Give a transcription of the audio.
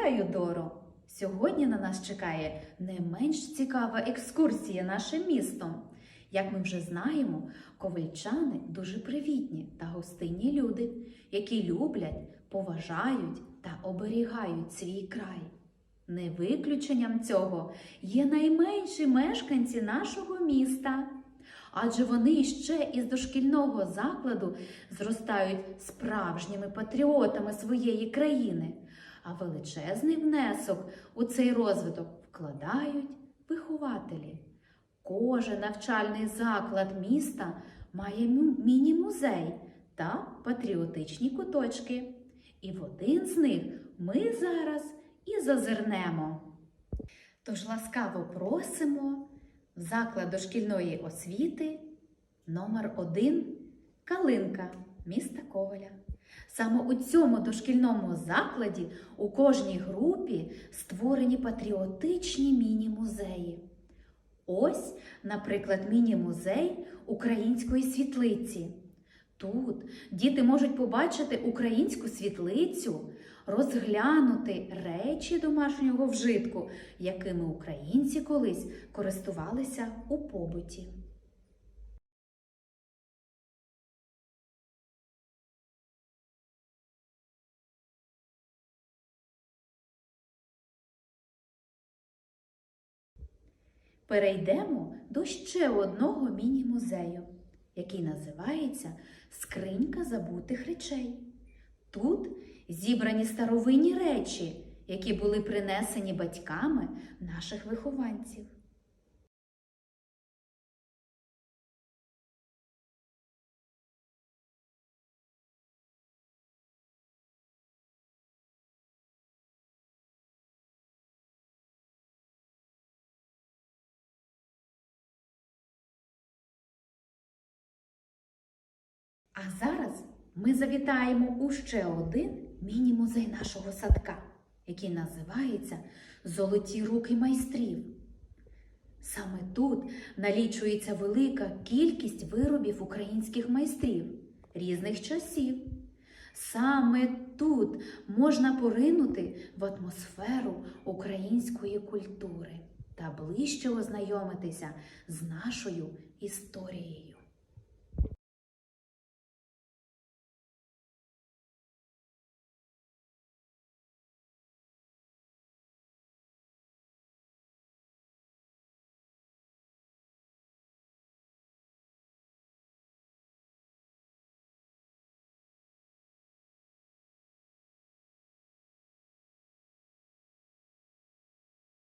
Вітаю, Доро! Сьогодні на нас чекає не менш цікава екскурсія нашим містом. Як ми вже знаємо, ковальчани дуже привітні та гостинні люди, які люблять, поважають та оберігають свій край. Не виключенням цього є найменші мешканці нашого міста, адже вони ще із дошкільного закладу зростають справжніми патріотами своєї країни, а величезний внесок у цей розвиток вкладають вихователі. Кожен навчальний заклад міста має міні-музей та патріотичні куточки. І в один з них ми зараз і зазирнемо. Тож ласкаво просимо в заклад дошкільної освіти номер 1 Калинка міста Коваля. Саме у цьому дошкільному закладі у кожній групі створені патріотичні міні-музеї. Ось, наприклад, міні-музей української світлиці. Тут діти можуть побачити українську світлицю, розглянути речі домашнього вжитку, якими українці колись користувалися у побуті. Перейдемо до ще одного міні-музею, який називається Скринька забутих речей. Тут зібрані старовинні речі, які були принесені батьками наших вихованців. А зараз ми завітаємо у ще один міні-музей нашого садка, який називається Золоті руки майстрів. Саме тут налічується велика кількість виробів українських майстрів різних часів. Саме тут можна поринути в атмосферу української культури та ближче ознайомитися з нашою історією.